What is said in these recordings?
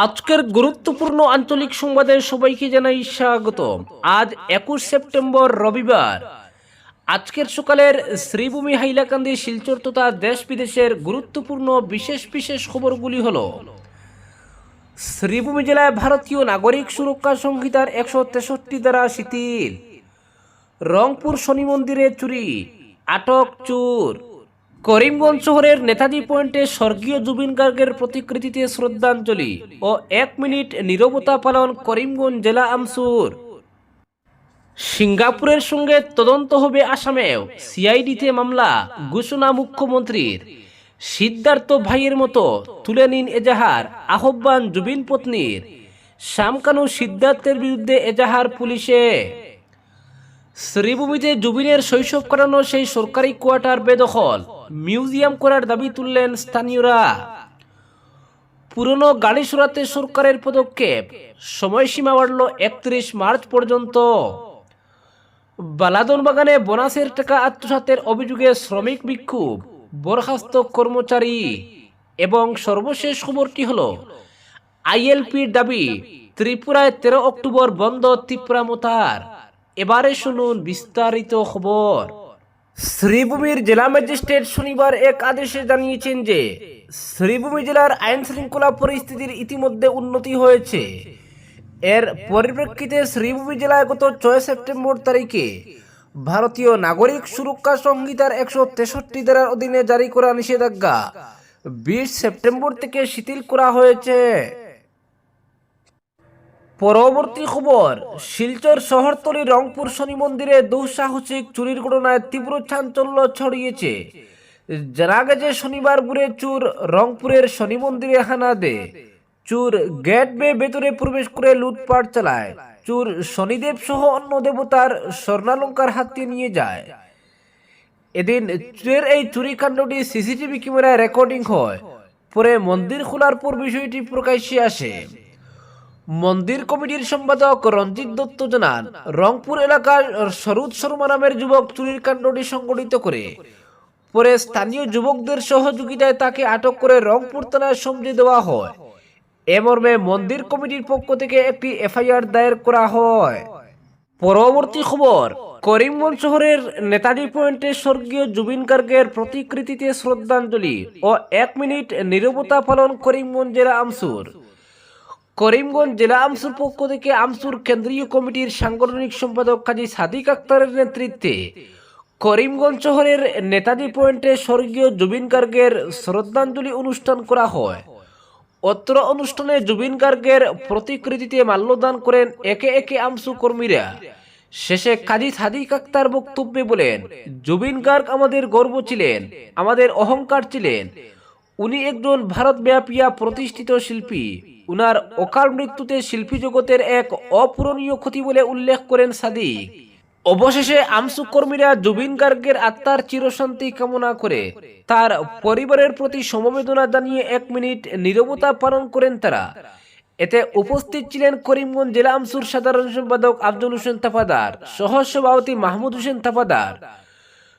আজকের গুরুত্বপূর্ণ আঞ্চলিক সংবাদে সবাইকে জানাই স্বাগত আজ একুশ সেপ্টেম্বর রবিবার। আজকের সকালের শ্রীভূমি হাইলাকান্দি শিলচর তথা দেশ বিদেশের গুরুত্বপূর্ণ বিশেষ বিশেষ খবরগুলি হল, শ্রীভূমি জেলায় ভারতীয় নাগরিক সুরক্ষা সংহিতার একশো তেষট্টি দ্বারা শিথিল, রংপুর শনি মন্দিরে চুরি, আটক চোর। করিমগঞ্জ শহরের নেতাজি পয়েন্টে স্বর্গীয় জুবিন গার্গের প্রতিকৃতিতে শ্রদ্ধাঞ্জলি ও এক মিনিট নীরবতা পালন করিমগঞ্জ জেলা আমসুর। সিঙ্গাপুরের সঙ্গে তদন্ত হবে আসামেও সিআইডিতে মামলা, ঘোষণা মুখ্যমন্ত্রীর। সিদ্ধার্থ ভাইয়ের মতো তুলে নিন এজাহার, আহ্বান জুবিন পত্নীর। শামকানু সিদ্ধার্থের বিরুদ্ধে এজাহার পুলিশে। শ্রীভূমিতে জুবিনের শৈশব কাটানো সেই সরকারি কোয়ার্টার বেদখল। মিউজিয়াম করার দাবি তুললেন স্থানীয়রা। পুরনো গাড়ি সরাতে সরকারের পদক্ষেপ। সময়সীমা বাড়ল একত্রিশ মার্চ পর্যন্ত। বালাদন বাগানে বোনাসের টাকা আত্মসাতের অভিযোগে শ্রমিক বিক্ষোভ, বরখাস্ত কর্মচারী এবং সর্বশেষ খবরটি হল, আইএলপির দাবি, ত্রিপুরায় তেরো অক্টোবর বন্ধ ত্রিপুরা মোতার। এবারে শুনুন বিস্তারিত খবর। শ্রীভূমির জেলা ম্যাজিস্ট্রেট শনিবার এক আদেশে জানিয়েছেন যে, শ্রীভূমি জেলার আইন শৃঙ্খলা পরিস্থিতির ইতিমধ্যে উন্নতি হয়েছে। এর পরিপ্রেক্ষিতে শ্রীভূমি জেলায় গত ছয় সেপ্টেম্বর তারিখে ভারতীয় নাগরিক সুরক্ষা সংহিতার একশো তেষট্টি ধারার অধীনে জারি করা নিষেধাজ্ঞা বিশ সেপ্টেম্বর থেকে শিথিল করা হয়েছে। পরবর্তী খবর, শিলচর শহরতলি রংপুর শনি মন্দিরে দুঃসাহসিক চুরির ঘটনায় তীব্র চাঞ্চল্য ছড়িয়েছে। জানা গেছে, শনিবার ভোরে চুর রংপুরের শনি মন্দিরে হানা দে চুর গেট বে ভেতরে প্রবেশ করে লুটপাট চালায়। চুর শনিদেব সহ অন্য দেবতার স্বর্ণালঙ্কার হাতিয়ে নিয়ে যায়। এদিন চুরের এই চুরি কাণ্ডটি সিসিটিভি ক্যামেরায় রেকর্ডিং হয়। পরে মন্দির খোলার পর বিষয়টি প্রকাশ্যে আসে। মন্দির কমিটির সম্পাদক রঞ্জিত দত্ত জানান, রংপুর এলাকার সরুদ শর্মা নামের যুবক চুরির কাণ্ডটি সংগঠিত করে। পরে স্থানীয় যুবকদের সহযোগিতায় তাকে আটক করে রংপুর থানায় সমঝে দেওয়া হয়। এ মর্মে মন্দির কমিটির পক্ষ থেকে একটি এফআইআর দায়ের করা হয়। পরবর্তী খবর, করিমগঞ্জ শহরের নেতাজি পয়েন্টে স্বর্গীয় জুবিন গার্গের প্রতিকৃতিতে শ্রদ্ধাঞ্জলি ও এক মিনিট নিরবতা পালন করিমগঞ্জ জেলা আমসুর। করিমগঞ্জ জেলা আমসুর পক্ষ থেকে আমসুর কেন্দ্রীয় কমিটির সাংগঠনিক সম্পাদক কাজী সাদিক আক্তারের নেতৃত্বে করিমগঞ্জ শহরের নেতাজি পয়েন্টে স্বর্গীয় জুবিন গার্গের শ্রদ্ধাঞ্জলি অনুষ্ঠান করা হয়। অত্র অনুষ্ঠানে জুবিন গার্গের প্রতিকৃতিতে মাল্যদান করেন একে একে আমসু কর্মীরা। শেষে কাজী সাদিক আক্তার বক্তব্যে বলেন, জুবিন গার্গ আমাদের গর্ব ছিলেন, আমাদের অহংকার ছিলেন উনি একজন ভারতব্যাপিয়া প্রতিষ্ঠিত শিল্পী। উনার অকাল মৃত্যুতে শিল্পী জগতের এক অপূরণীয় ক্ষতি বলে উল্লেখ করেন সাদিক। অবশেষে আমসু কর্মীরা জুবিন গার্গের আত্মার চিরশান্তি কামনা করে তার পরিবারের প্রতি সমবেদনা জানিয়ে এক মিনিট নীরবতা পালন করেন তারা। এতে উপস্থিত ছিলেন করিমগঞ্জ জেলা আমসুর সাধারণ সম্পাদক আব্দুল হোসেন তাফাদার সহ সভাপতি মাহমুদ হোসেন তাফাদার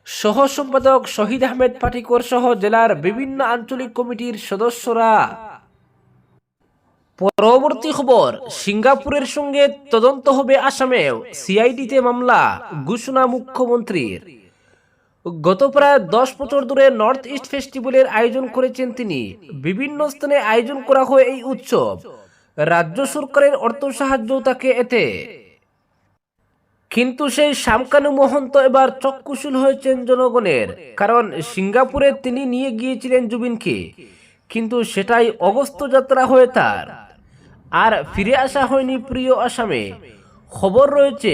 সহ সম্পাদক শহীদ আহমেদ পাটিকর সহ জেলার বিভিন্ন আঞ্চলিক কমিটির সদস্যরা। পরবর্তী খবর, সিঙ্গাপুরের সঙ্গে তদন্ত হবে আসামেও সিআইডিতে মামলা, ঘোষণা মুখ্যমন্ত্রীর। গত প্রায় দশ বছর ধরে নর্থ ইস্ট ফেস্টিভ্যালের আয়োজন করেছেন তিনি। বিভিন্ন স্থানে আয়োজন করা হয় এই উৎসব। রাজ্য সরকারের অর্থ সাহায্য তাকে এতে কিন্তু সেই শামকানু মহন্ত এবার চক্ষুশূল হয়েছেন জনগণের, কারণ সিঙ্গাপুরে তিনি নিয়ে গিয়েছিলেন জুবিনকে। কিন্তু সেটাই অগস্ত যাত্রা হয়ে তার। আর ফিরে আসা হয়নি প্রিয় আসামে। খবর রয়েছে,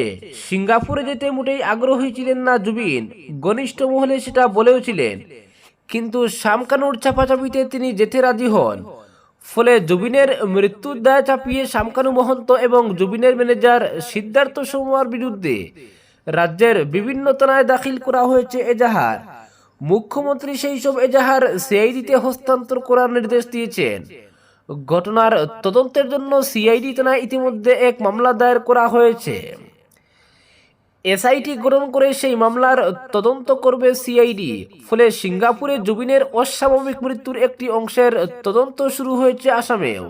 সিঙ্গাপুরে যেতে মোটেই আগ্রহী ছিলেন না জুবিন, ঘনিষ্ঠ মহলে সেটা বলেওছিলেন। কিন্তু শামকানুর চাপাচাপিতে তিনি যেতে রাজি হন। ফলে জুবিনের মৃত্যুর দায় চাপিয়ে শামকানু মহন্ত এবং জুবিনের ম্যানেজার সিদ্ধার্থ সোমার বিরুদ্ধে রাজ্যের বিভিন্ন থানায় দাখিল করা হয়েছে এজাহার। মুখ্যমন্ত্রী সেই সব এজাহার সিআইডিতে হস্তান্তর করার নির্দেশ দিয়েছেন। ঘটনার তদন্তের জন্য সিআইডি থানায় ইতিমধ্যে এক মামলা দায়ের করা হয়েছে। এসআইটি গঠন করে সেই মামলার তদন্ত করবে সিআইডি। ফলে সিঙ্গাপুরে জুবিনের অস্বাভাবিক মৃত্যুর একটি অংশের তদন্ত শুরু হয়েছে আসামেও।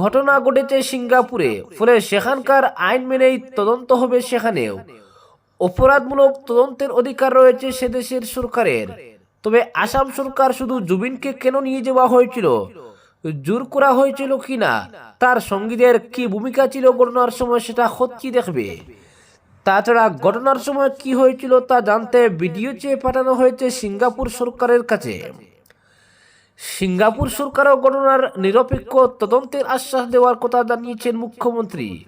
ঘটনা ঘটেছে সিঙ্গাপুরে, ফলে সেখানকার আইন মেনেই তদন্ত হবে সেখানেও। অপরাধমূলক তদন্তের অধিকার রয়েছে সে দেশের সরকারের। তবে আসাম সরকার শুধু জুবিনকে কেন নিয়ে যাওয়া হয়েছিল? জোর করা হয়েছিল কিনা তার সঙ্গীদের কি ভূমিকা ছিল ঘটনার সময় সেটা হচ্ছি দেখবে। তাছাড়া ঘটনার সময় কি হয়েছিল তা জানতে ভিডিও চেয়ে পাঠানো হয়েছে সিঙ্গাপুর সরকারের কাছে। সিঙ্গাপুর সরকারও ঘটনার নিরপেক্ষ তদন্তের আশ্বাস দেওয়ার কথা জানিয়েছেন মুখ্যমন্ত্রী।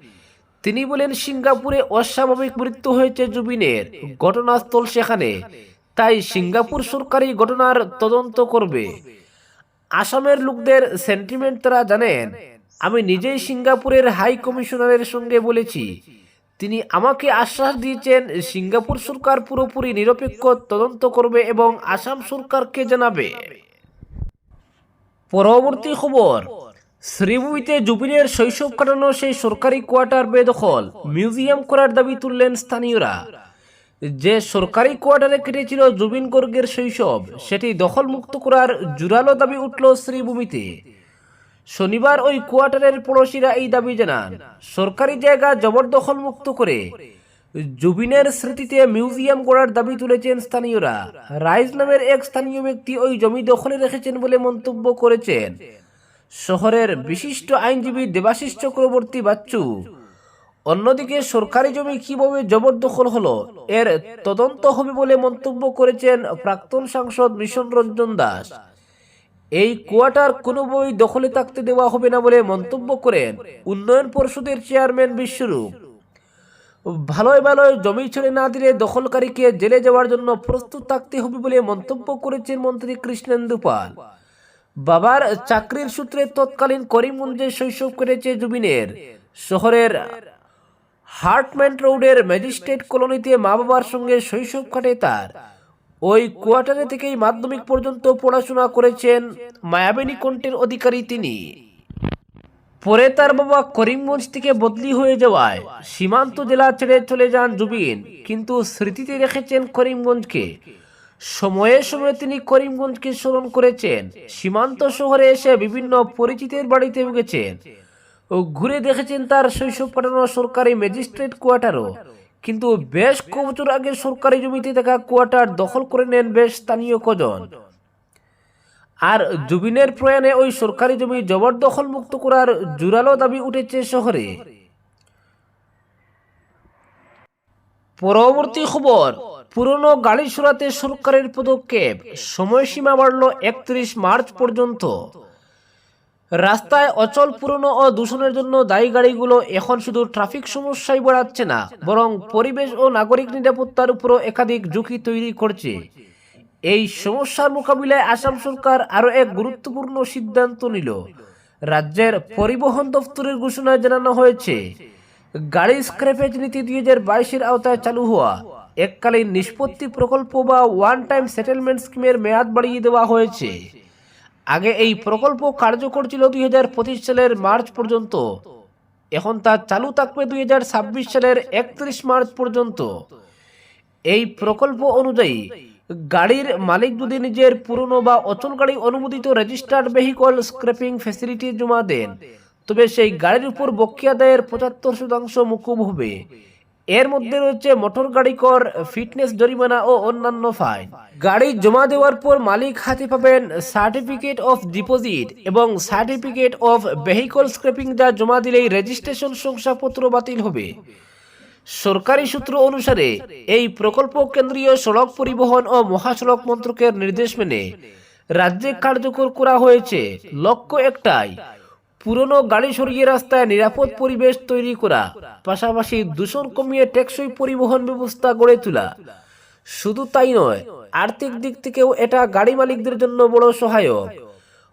তিনি বলেন, সিঙ্গাপুরে অস্বাভাবিক মৃত্যু হয়েছে জুবিনের ঘটনাস্থল সেখানে। তাই সিঙ্গাপুর সরকারই ঘটনার তদন্ত করবে। আসামের লোকদের সেন্টিমেন্ট তারা জানেন। আমি নিজেই সিঙ্গাপুরের হাই কমিশনারের সঙ্গে বলেছি তিনি আমাকে আশ্বাস দিয়েছেন, সিঙ্গাপুর সরকার পুরোপুরি নিরপেক্ষ, তদন্ত করবে এবং আসাম সরকারকে জানাবে। পরবর্তী খবর, শ্রীভূমিতে জুবিনের শৈশব কাটানো সেই সরকারি কোয়ার্টার বেদখল, মিউজিয়াম করার দাবি তুললেন স্থানীয়রা। যে সরকারি কোয়ার্টারে কেটেছিল জুবিন গর্গের শৈশব, সেটি দখলমুক্ত করার জোরালো দাবি উঠল শ্রীভূমিতে। শনিবার ওই কোয়ার্টারের পড়োশিরা এই দাবি জানান। সরকারি জায়গা জবরদখল মুক্ত করে জুবিনের স্মৃতিতে মিউজিয়াম গড়ার দাবি তুলেছেন স্থানীয়রা। রাইজ নামের এক স্থানীয় ব্যক্তি ওই জমি দখলে রেখেছেন বলে মন্তব্য করেছেন। শহরের বিশিষ্ট আইনজীবী দেবাশিস চক্রবর্তী বাচ্চু, অন্যদিকে সরকারি জমি কীভাবে জবরদখল হলো, এর তদন্ত হবে বলে মন্তব্য করেছেন প্রাক্তন সাংসদ মিশন রঞ্জন দাস। এই কোয়ার্টার বই দখলে থাকতে দেওয়া হবে না বলে মন্তব্য করেন উন্নয়ন পরিষদের চেয়ারম্যান বিশ্বরূপ। ভালোই ভালোই জমি ছেড়ে না দিলে দখলকারীকে জেলে যাওয়ার জন্য প্রস্তুত থাকতে হবে বলে মন্তব্য করেছেন মন্ত্রী কৃষ্ণেন্দু পাল। বাবার চাকরির সূত্রে তৎকালীন করিমগঞ্জে শৈশব কেটেছে জুবিনের। শহরের হার্টম্যান্ট রোডের ম্যাজিস্ট্রেট কলোনিতে মা বাবার সঙ্গে শৈশব কাটে তার। ওই কোয়ার্টারে থেকেই মাধ্যমিক পর্যন্ত পড়াশোনা করেছেন মায়াবিনী কণ্ঠের অধিকারী তিনি। পরে তার বাবা করিমগঞ্জ থেকে বদলি হয়ে যাওয়ায় সীমান্ত জেলা ছেড়ে চলে যান জুবিন, কিন্তু স্মৃতিতে রেখেছেন করিমগঞ্জকে। সময়ে সময়ে তিনি করিমগঞ্জকে স্মরণ করেছেন। সীমান্ত শহরে এসে বিভিন্ন পরিচিতের বাড়িতে গেছেন ও ঘুরে দেখেছেন তার শৈশব কাটানো সরকারি ম্যাজিস্ট্রেট কোয়ার্টারও। কিন্তু বেশ কবছর আগে সরকারি জমিতে থাকা কোয়ার্টার দখল করে নেন বেশ স্থানীয় কজন। আর জুবিনের প্রয়াণে ওই সরকারি জমি জবরদখল মুক্ত করার জোরালো দাবি উঠেছে শহরে। পরবর্তী খবর, পুরনো গাড়ি সরাতে সরকারের পদক্ষেপ। সময়সীমা বাড়ল একত্রিশ মার্চ পর্যন্ত। রাস্তায় অচল পুরনো ও দূষণের জন্য দায়ী গাড়িগুলো এখন শুধু ট্রাফিক সমস্যাই বাড়াচ্ছে না, বরং পরিবেশ ও নাগরিক নিরাপত্তার উপরও একাধিক ঝুঁকি তৈরি করছে। এই সমস্যার মোকাবিলায় আসাম সরকার আরও এক গুরুত্বপূর্ণ সিদ্ধান্ত নিল। রাজ্যের পরিবহন দপ্তরের ঘোষণায় জানানো হয়েছে, গাড়ি স্ক্র্যাপেজ নীতি দুই হাজার বাইশের আওতায় চালু হওয়া, এককালীন নিষ্পত্তি প্রকল্প বা ওয়ান টাইম সেটেলমেন্ট স্কিমের মেয়াদ বাড়িয়ে দেওয়া হয়েছে। আগে এই প্রকল্প কার্যকর ছিল দুই হাজার পঁচিশ সালের মার্চ পর্যন্ত। এখন তা চালু থাকবে দুই হাজার ছাব্বিশ সালের একত্রিশ মার্চ পর্যন্ত। এই প্রকল্প অনুযায়ী গাড়ির মালিক যদি নিজের পুরনো বা অচল গাড়ি অনুমোদিত রেজিস্টার্ড ভেহিকল স্ক্র্যাপিং ফ্যাসিলিটি জমা দেন, তবে সেই গাড়ির উপর বকেয়া দায়ের পঁচাত্তর শতাংশ মুকুব হবে। এর মধ্যে রয়েছে মোটর গাড়ি কর ফিটনেস জরিমানা ও অন্যান্য ফাইন। গাড়ি জমা দেওয়ার পর মালিক হাতে পাবেন সার্টিফিকেট অফ ডিপোজিট এবং সার্টিফিকেট অফ ভেহিকল স্ক্র্যাপিং যা জমা দিলেই রেজিস্ট্রেশন শংসাপত্র বাতিল হবে। সরকারি সূত্র অনুসারে, এই প্রকল্প কেন্দ্রীয় সড়ক পরিবহন ও মহাসড়ক মন্ত্রকের নির্দেশ মেনে রাজ্যে কার্যকর করা হয়েছে। লক্ষ্য একটাই পুরনো গাড়ি সরিয়ে রাস্তায় নিরাপদ পরিবেশ তৈরি করা, পাশাপাশি দূষণ কমিয়ে টেকসই পরিবহন ব্যবস্থা গড়ে তোলা। শুধু তাই নয়, আর্থিক দিক থেকেও এটা গাড়ি মালিকদের জন্য বড় সহায়ক।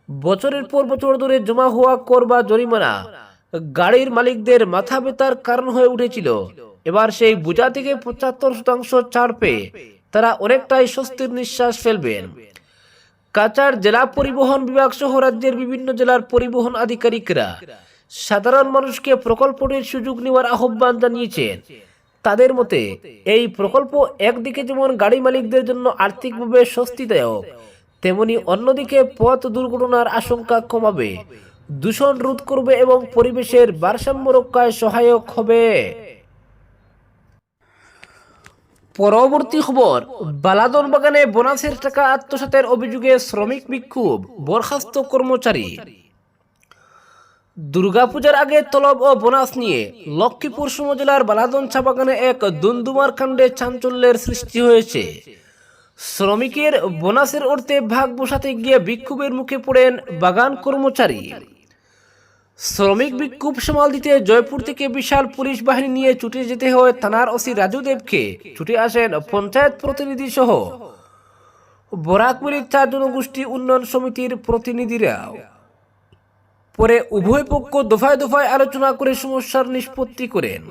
বছরের পর বছর ধরে জমা হওয়া কর বা জরিমানা গাড়ির মালিকদের মাথা ব্যথার কারণ হয়ে উঠেছিল। এবার সেই বোঝা থেকে পঁচাত্তর শতাংশ ছাড় পেয়ে তারা অনেকটাই স্বস্তির নিঃশ্বাস ফেলবেন। কাচার জেলা পরিবহন বিভাগ সহ রাজ্যের বিভিন্ন জেলার পরিবহন আধিকারিকরা সাধারণ মানুষকে প্রকল্পটির সুযোগ নেওয়ার আহ্বান জানিয়েছেন। তাদের মতে, এই প্রকল্প একদিকে যেমন গাড়ি মালিকদের জন্য আর্থিকভাবে স্বস্তিদায়ক, তেমনি অন্যদিকে পথ দুর্ঘটনার আশঙ্কা কমাবে, দূষণ রোধ করবে এবং পরিবেশের ভারসাম্য রক্ষায় সহায়ক হবে। পরবর্তী খবর, বালাদন বাগানে বোনাসের টাকা আত্মসাতের অভিযোগে শ্রমিক বিক্ষোভ, বরখাস্ত কর্মচারী। দুর্গাপূজার আগে তলব ও বোনাস নিয়ে লক্ষ্মীপুর জেলার বালাদন চা বাগানে এক দুন্দুমার কাণ্ডে চাঞ্চল্যের সৃষ্টি হয়েছে। শ্রমিকের বোনাসের অর্থে ভাগ বসাতে গিয়ে বিক্ষোভের মুখে পড়েন বাগান কর্মচারী। শ্রমিক বিক্ষোভ সামাল দিতে জয়পুর থেকে বিশাল পুলিশ বাহিনী নিয়ে ছুটে যেতে হয় থানার ওসি রাজু দেবকে। ছুটে আসেন পঞ্চায়েত প্রতিনিধি সহ। বরাকবলী চা জনগোষ্ঠী উন্নয়ন সমিতির প্রতিনিধিরাও। পরে উভয় পক্ষ দফায় দফায় আলোচনা করে সমস্যার নিষ্পত্তি করেন।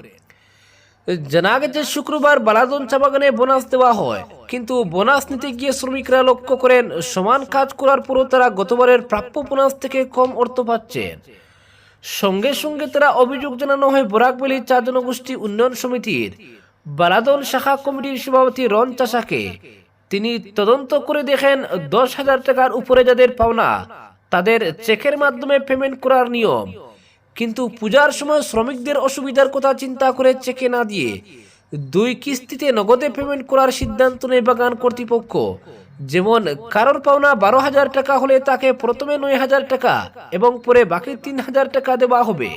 জানা গেছে, শুক্রবার বালাদন চা বাগানে বোনাস দেওয়া হয়। কিন্তু বোনাস নিতে গিয়ে শ্রমিকরা লক্ষ্য করেন, সমান কাজ করার পরও তারা গতবারের প্রাপ্য বোনাস থেকে কম অর্থ পাচ্ছেন। সঙ্গে সঙ্গে তারা অভিযোগ জানানো হয় বরাকবেলি চা জনগোষ্ঠী উন্নয়ন সমিতির বালাদন শাখা কমিটির সভাপতি রন চাষাকে। তিনি তদন্ত করে দেখেন, দশ হাজার টাকার উপরে যাদের পাওনা, তাদের চেকের মাধ্যমে পেমেন্ট করার নিয়ম। কিন্তু পূজার সময় শ্রমিকদের অসুবিধার কথা চিন্তা করে চেকে না দিয়ে দুই কিস্তিতে নগদে পেমেন্ট করার সিদ্ধান্ত নেয় বাগান কর্তৃপক্ষ। যেমন কারোর পাওনা বারো হাজার টাকা হলে তাকে প্রথমে নয় হাজার টাকা এবং পরে বাকি তিন হাজার টাকা দেওয়া হবে।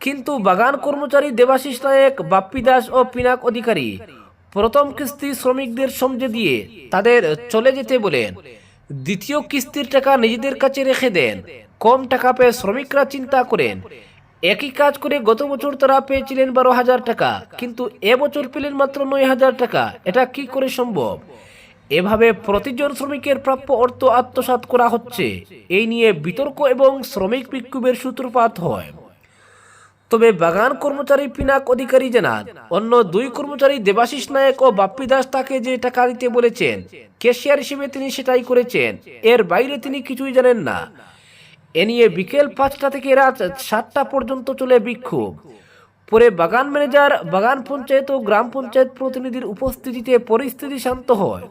কিন্তু বাগান কর্মচারী দেবাশিস নায়ক, বাপ্পি দাস ও পিনাক অধিকারী প্রথম কিস্তি শ্রমিকদের সমঝে দিয়ে তাদের চলে যেতে বলেন। দ্বিতীয় কিস্তির টাকা নিজেদের কাছে রেখে দেন। কম টাকা পেয়ে শ্রমিকরা চিন্তা করেন, একই কাজ করে গত বছর তারা পেয়েছিলেন বারো হাজার টাকা, কিন্তু এবছর পেলেন মাত্র নয় হাজার টাকা। এটা কি করে সম্ভব? এভাবে প্রতিজন শ্রমিকের প্রাপ্য অর্থ আত্মসাৎ করা হচ্ছে। এই নিয়ে বিতর্ক এবং শ্রমিক বিক্ষোভের সূত্রপাত হয়। তবে বাগান কর্মচারী পিনাক অধিকারী জানান, অন্য দুই কর্মচারী দেবাশিস নায়ক ও বাপ্পি দাস তাকে যে টাকা দিতে বলেছেন, ক্যাশিয়ার হিসেবে তিনি সেটাই করেছেন। এর বাইরে তিনি কিছুই জানেন না। এ নিয়ে বিকেল পাঁচটা থেকে রাত সাতটা পর্যন্ত চলে বিক্ষোভ। পরে বাগান ম্যানেজার, বাগান পঞ্চায়েত ও গ্রাম পঞ্চায়েত প্রতিনিধির উপস্থিতিতে পরিস্থিতি শান্ত হয়।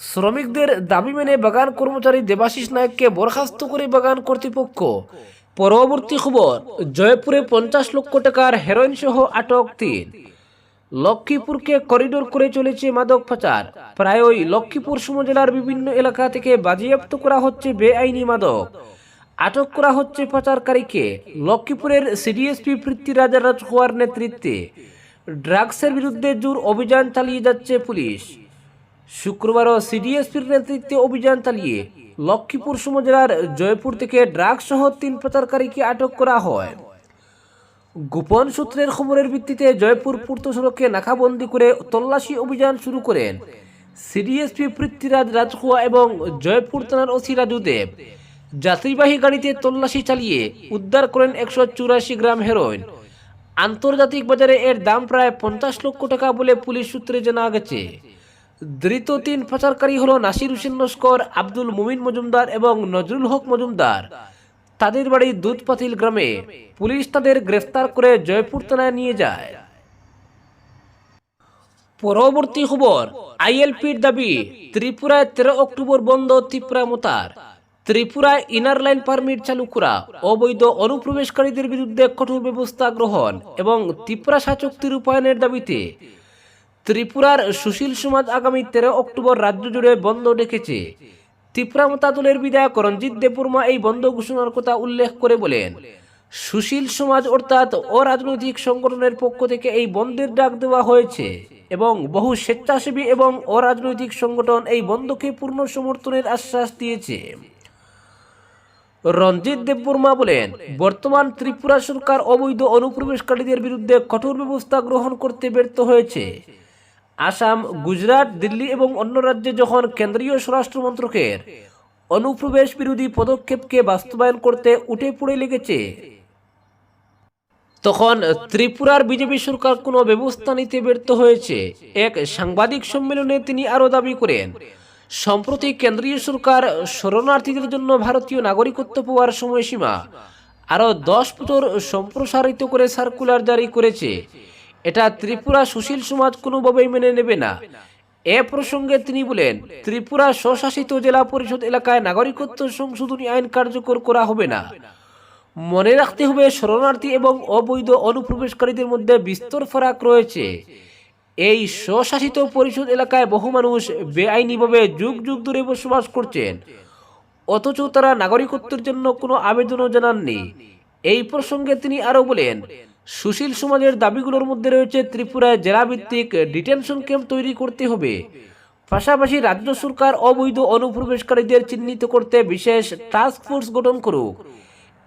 শ্রমিকদের দাবি মেনে বাগান কর্মচারী দেবাশিস নায়ককে বরখাস্ত করে বাগান কর্তৃপক্ষ। পরবর্তী খবর, জয়পুরে পঞ্চাশ লক্ষ টাকার হেরোইন সহ আটক তিন। লক্ষ্মীপুরকে করিডোর করে চলেছে মাদক পাচার। প্রায়ই লক্ষ্মীপুর জেলার বিভিন্ন এলাকা থেকে বাজেয়াপ্ত করা হচ্ছে বেআইনি মাদক। আটক করা হচ্ছে পাচারকারীকে। লক্ষ্মীপুরের সিডিএসপি পৃথ্বীরাজ রাজকুয়ার নেতৃত্বে। ড্রাগসের বিরুদ্ধে জোর অভিযান চালিয়ে যাচ্ছে পুলিশ। শুক্রবারও সিডিএসপির নেতৃত্বে অভিযান চালিয়ে লক্ষ্মীপুর জেলার জয়পুর থেকে ড্রাগস সহ তিন পাচারকারীকে আটক করা হয়। গোপন সূত্রের খবরের ভিত্তিতে জয়পুর পূর্ত সড়কে নাকাবন্দি করে তল্লাশি অভিযান শুরু করেন সিডিএসপি পৃথ্বীরাজ রাজখোয়া এবং জয়পুর থানার ওসি রাজু দেব। যাত্রীবাহী গাড়িতে তল্লাশি চালিয়ে উদ্ধার করেন একশো চুরাশি গ্রাম হেরোইন। আন্তর্জাতিক বাজারে এর দাম প্রায় পঞ্চাশ লক্ষ টাকা বলে পুলিশ সূত্রে জানা গেছে। ধৃত তিন পাচারকারী হলো নাসির হোসেন লস্কর, আব্দুল মুমিন মজুমদার এবং নজরুল হক মজুমদার। তাদের বাড়ি দুধপাতিল গ্রামে। পুলিশ তাদের গ্রেফতার করে জয়পুর থানায় নিয়ে যায়। পরবর্তী খবর, আইএলপির দাবি, ত্রিপুরায় তেরো অক্টোবর বন্ধ ত্রিপুরা মোতার। ত্রিপুরায় ইনার লাইন পারমিট চালু করা, অবৈধ অনুপ্রবেশকারীদের বিরুদ্ধে কঠোর ব্যবস্থা গ্রহণ এবং ত্রিপুরা শাচক্তি রূপায়ণের দাবিতে ত্রিপুরার সুশীল সমাজ আগামী তেরো অক্টোবর রাজ্য জুড়ে বন্ধ ডেকেছে। ত্রিপুরা মতা দলের বিধায়ক রঞ্জিত দেববর্মা এই বন্ধ ঘোষণার কথা উল্লেখ করে বলেন, সুশীল সমাজ অর্থাৎ অরাজনৈতিক সংগঠনের পক্ষ থেকে এই বন্ধের ডাক দেওয়া হয়েছে এবং বহু স্বেচ্ছাসেবী এবং অরাজনৈতিক সংগঠন এই বন্ধকে পূর্ণ সমর্থনের আশ্বাস দিয়েছে। রঞ্জিত দেববর্মা বলেন, বর্তমান ত্রিপুরা সরকার অবৈধ অনুপ্রবেশকারীদের বিরুদ্ধে কঠোর ব্যবস্থা গ্রহণ করতে ব্যর্থ হয়েছে। আসাম, গুজরাট, দিল্লি এবং অন্য রাজ্যে যখন কেন্দ্রীয় স্বরাষ্ট্র মন্ত্রকের অনুপ্রবেশ বিরোধী পদক্ষেপকে বাস্তবায়ন করতে উঠে পড়ে লেগেছে, তখন ত্রিপুরার বিজেপি সরকার কোনো ব্যবস্থা নিতে ব্যর্থ হয়েছে, এক সাংবাদিক সম্মেলনে তিনি আরও দাবি করেন। সম্প্রতি কেন্দ্রীয় সরকার শরণার্থীদের জন্য ভারতীয় নাগরিকত্ব পাওয়ার সময়সীমা আরও দশ বছর সম্প্রসারিত করে সার্কুলার জারি করেছে। এটা ত্রিপুরা সুশীল সমাজ কোনোভাবেই মেনে নেবে না। এ প্রসঙ্গে তিনি বলেন, ত্রিপুরা স্বশাসিত জেলা পরিষদ এলাকায় নাগরিকত্ব সংশোধনী আইন কার্যকর করা হবে না। মনে রাখতে হবে, শরণার্থী এবং অবৈধ অনুপ্রবেশকারীদের মধ্যে বিস্তর ফারাক রয়েছে। এই স্বশাসিত পরিষদ এলাকায় বহু মানুষ বেআইনিভাবে যুগ যুগ ধরে বসবাস করছেন। অথচ তারা নাগরিকত্বের জন্য কোনো আবেদনও জানাননি। এই প্রসঙ্গে তিনি আরও বলেন সুশীল সমাজের দাবিগুলোর মধ্যে রয়েছে ত্রিপুরায় জেলাভিত্তিক ডিটেনশন ক্যাম্প তৈরি করতে হবে। পাশাপাশি রাজ্য সরকার অবৈধ অনুপ্রবেশকারীদের চিহ্নিত করতে বিশেষ টাস্ক ফোর্স গঠন করুক।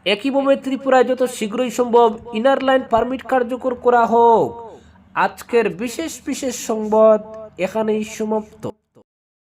একইভাবে ত্রিপুরায় যত শীঘ্রই সম্ভব ইনার লাইন পারমিট কার্যকর করা হোক। আজকের বিশেষ বিশেষ সংবাদ এখানেই সমাপ্ত।